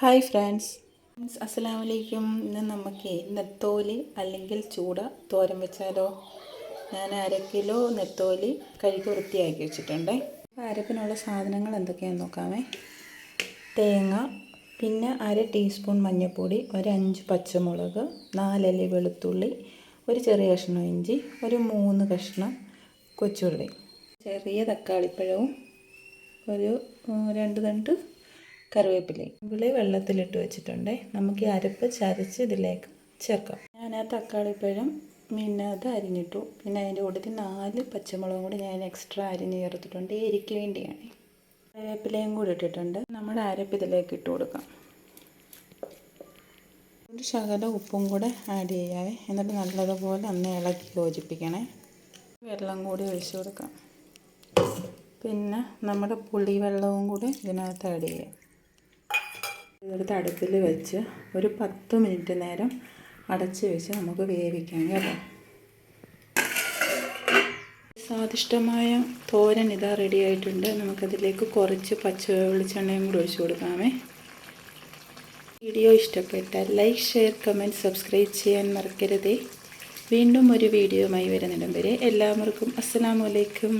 Hi friends friends അസ്സലാമു വലൈക്കും ഇന്ന് നമുക്ക് നെത്തോലി അല്ലെങ്കിൽ ചൂട തോരൻ വെച്ചാലോ? ഞാൻ അര കിലോ നെത്തോലി കഴുകി വൃത്തിയാക്കി വെച്ചിട്ടുണ്ട്. അരപ്പിനുള്ള സാധനങ്ങൾ എന്തൊക്കെയാണെന്ന് നോക്കാമേ തേങ്ങ പിന്നെ അര ടീസ്പൂൺ മഞ്ഞൾപ്പൊടി ഒരഞ്ച് പച്ചമുളക് നാലല്ലി വെളുത്തുള്ളി ഒരു ചെറിയ കഷ്ണം ഇഞ്ചി ഒരു മൂന്ന് കഷ്ണം കൊച്ചുള്ളി ചെറിയ തക്കാളിപ്പഴവും ഒരു രണ്ട് രണ്ട് കറിവേപ്പിലയും. ഉള്ളി വെള്ളത്തിലിട്ട് വെച്ചിട്ടുണ്ട്. നമുക്ക് ഈ അരപ്പ് ചതച്ച് ഇതിലേക്ക് ചേർക്കാം. ഞാൻ ആ തക്കാളിപ്പഴം പിന്നെ അത് അരിഞ്ഞിട്ടു. പിന്നെ അതിന്റെ കൂട്ടത്തിൽ നാല് പച്ചമുളകും കൂടി ഞാൻ എക്സ്ട്രാ അരിഞ്ഞ് ചേർത്തിട്ടുണ്ട്. എരിക്ക് വേണ്ടിയാണ്. കറിവേപ്പിലയും കൂടി ഇട്ടിട്ടുണ്ട്. നമ്മുടെ അരപ്പ് ഇതിലേക്ക് ഇട്ട് കൊടുക്കാം. ഒരു ശകലം ഉപ്പും കൂടെ ആഡ് ചെയ്യാവേ. എന്നിട്ട് നല്ലതുപോലെ ഒന്ന് ഇളക്കി യോജിപ്പിക്കണേ. വെള്ളം കൂടി ഒഴിച്ചു കൊടുക്കാം. പിന്നെ നമ്മുടെ പുളിവെള്ളവും കൂടി ഇതിനകത്ത് ആഡ് ചെയ്യാം. ഇതെടുത്ത് അടുപ്പിൽ വെച്ച് ഒരു പത്ത് മിനിറ്റ് നേരം അടച്ച് വെച്ച് നമുക്ക് വേവിക്കാം കേട്ടോ. സ്വാദിഷ്ടമായ തോരൻ ഇതാ റെഡി ആയിട്ടുണ്ട്. നമുക്കതിലേക്ക് കുറച്ച് പച്ച വെളിച്ചെണ്ണയും കൂടി ഒഴിച്ചു കൊടുക്കാമേ. വീഡിയോ ഇഷ്ടപ്പെട്ടാൽ ലൈക്ക് ഷെയർ കമന്റ് സബ്സ്ക്രൈബ് ചെയ്യാൻ മറക്കരുതേ. വീണ്ടും ഒരു വീഡിയോയുമായി വരുന്നിടം വരെ എല്ലാവർക്കും അസ്സലാമു അലൈക്കും.